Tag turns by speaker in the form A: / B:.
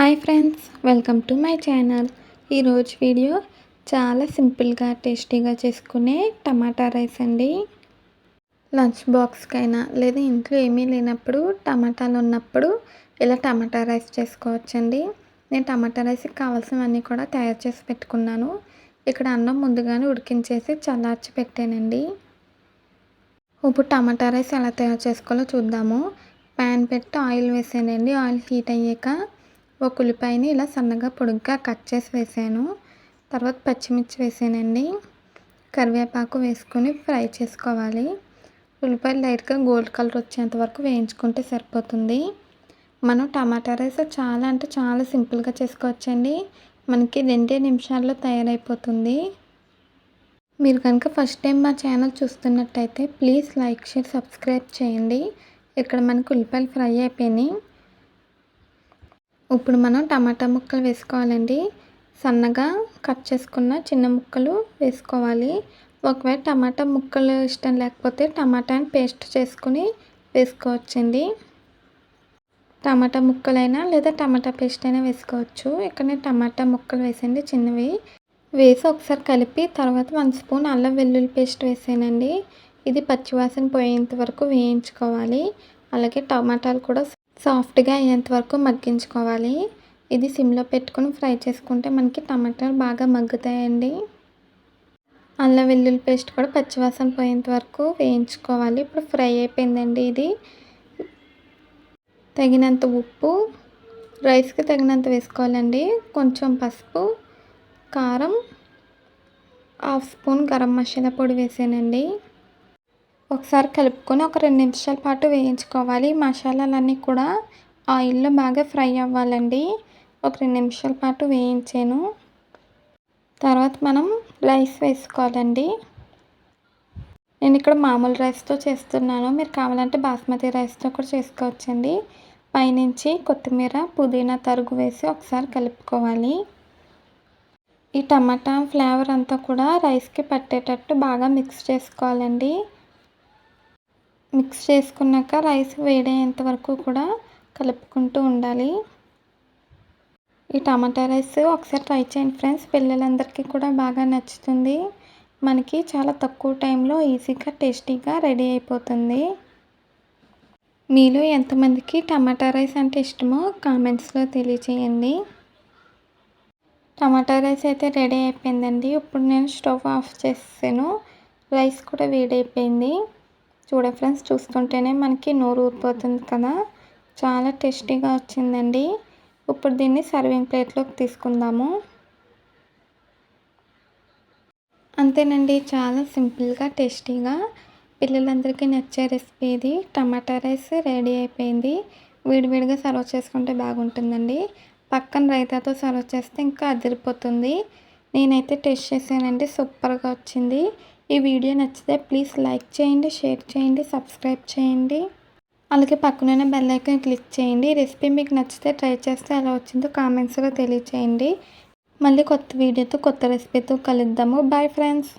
A: Hi friends welcome to my channel. ఈరోజు video చాలా సింపుల్గా టేస్టీగా చేసుకునే టమాటా రైస్ అండి. లంచ్ బాక్స్కైనా లేదా ఇంట్లో ఏమీ లేనప్పుడు టమాటాలు ఉన్నప్పుడు ఇలా టమాటా రైస్ చేసుకోవచ్చండి. నేను టమాటా రైస్కి కావాల్సినవన్నీ కూడా తయారు చేసి పెట్టుకున్నాను. ఇక్కడ అన్నం ముందుగానే ఉడికించేసి చల్లార్చి పెట్టానండి. ఇప్పుడు టమాటా రైస్ ఎలా తయారు చేసుకోవాలో చూద్దాము. ప్యాన్ పెట్టి ఆయిల్ వేసానండి. ఆయిల్ హీట్ అయ్యాక ఒక ఉల్లిపాయని ఇలా సన్నగా పొడుగ్గా కట్ చేసి వేసాను. తర్వాత పచ్చిమిర్చి వేసానండి. కరివేపాకు వేసుకొని ఫ్రై చేసుకోవాలి. ఉల్లిపాయలు లైట్గా గోల్డ్ కలర్ వచ్చేంత వరకు వేయించుకుంటే సరిపోతుంది. మనం టమాటా రైస్ చాలా అంటే చాలా సింపుల్గా చేసుకోవచ్చండి. మనకి రెండే నిమిషాల్లో తయారైపోతుంది. మీరు కనుక ఫస్ట్ టైం మా ఛానల్ చూస్తున్నట్టయితే ప్లీజ్ లైక్ షేర్ సబ్స్క్రైబ్ చేయండి. ఇక్కడ మనకు ఉల్లిపాయలు ఫ్రై అయిపోయినాయి. ఇప్పుడు మనం టమాటా ముక్కలు వేసుకోవాలండి. సన్నగా కట్ చేసుకున్న చిన్న ముక్కలు వేసుకోవాలి. ఒకవేళ టమాటా ముక్కలు ఇష్టం లేకపోతే టమాటాని పేస్ట్ చేసుకుని వేసుకోవచ్చండి. టమాటా ముక్కలైనా లేదా టమాటా పేస్ట్ అయినా వేసుకోవచ్చు. ఇక్కడ నేను టమాటా ముక్కలు వేసండి చిన్నవి. వేసి ఒకసారి కలిపి తర్వాత వన్ స్పూన్ అల్లం వెల్లుల్లి పేస్ట్ వేసానండి. ఇది పచ్చివాసన పోయేంత వరకు వేయించుకోవాలి. అలాగే టమాటాలు కూడా సాఫ్ట్గా అయ్యేంత వరకు మగ్గించుకోవాలి. ఇది సిమ్లో పెట్టుకొని ఫ్రై చేసుకుంటే మనకి టమాటాలు బాగా మగ్గుతాయండి. అల్లం వెల్లుల్లి పేస్ట్ కూడా పచ్చివాసన పోయేంత వరకు వేయించుకోవాలి. ఇప్పుడు ఫ్రై అయిపోయిందండి ఇది. తగినంత ఉప్పు రైస్కి తగినంత వేసుకోవాలండి. కొంచెం పసుపు కారం హాఫ్ స్పూన్ గరం మసాలా పొడి వేసానండి. ఒకసారి కలుపుకొని ఒక రెండు నిమిషాల పాటు వేయించుకోవాలి. మసాలాలన్నీ కూడా ఆయిల్లో బాగా ఫ్రై అవ్వాలండి. ఒక రెండు నిమిషాల పాటు వేయించాను. తర్వాత మనం రైస్ వేసుకోవాలండి. నేను ఇక్కడ మామూలు రైస్తో చేస్తున్నాను. మీరు కావాలంటే బాస్మతి రైస్తో కూడా చేసుకోవచ్చండి. పైనుంచి కొత్తిమీర పుదీనా తరుగు వేసి ఒకసారి కలుపుకోవాలి. ఈ టమాటా ఫ్లేవర్ అంతా కూడా రైస్కి పట్టేటట్టు బాగా మిక్స్ చేసుకోవాలండి. మిక్స్ చేసుకున్నాక రైస్ వేడేంత వరకు కూడా కలుపుకుంటూ ఉండాలి. ఈ టమాటా రైస్ ఒకసారి ట్రై చేయండి ఫ్రెండ్స్. పిల్లలందరికీ కూడా బాగా నచ్చుతుంది. మనకి చాలా తక్కువ టైంలో ఈజీగా టేస్టీగా రెడీ అయిపోతుంది. మీలో ఎంతమందికి టమాటా రైస్ అంటే ఇష్టమో కామెంట్స్లో తెలియచేయండి. టమాటా రైస్ అయితే రెడీ అయిపోయిందండి. ఇప్పుడు నేను స్టవ్ ఆఫ్ చేసాను రైస్ కూడా వేడైపోయింది. చూడ ఫ్రెండ్స్ చూస్తుంటేనే మనకి నోరు ఊరిపోతుంది కదా. చాలా టేస్టీగా వచ్చిందండి. ఇప్పుడు దీన్ని సర్వింగ్ ప్లేట్లోకి తీసుకుందాము. అంతేనండి చాలా సింపుల్గా టేస్టీగా. పిల్లలందరికీ నచ్చే రెసిపీ ఇది. టమాటా రైస్ రెడీ అయిపోయింది. విడివిడిగా సర్వ్ చేసుకుంటే బాగుంటుందండి. పక్కన రైతాతో సర్వ్ చేస్తే ఇంకా అదిరిపోతుంది. నేనైతే టేస్ట్ చేశానండి సూపర్గా వచ్చింది. ఈ వీడియో నచ్చితే ప్లీజ్ లైక్ చేయండి షేర్ చేయండి సబ్స్క్రైబ్ చేయండి. అలాగే పక్కనున్న బెల్ ఐకాన్ క్లిక్ చేయండి. రెసిపీ మీకు నచ్చితే ట్రై చేస్తే ఎలా వచ్చిందో కామెంట్స్లో తెలియచేయండి. మళ్ళీ కొత్త వీడియోతో కొత్త రెసిపీతో కలుద్దాము. Bye friends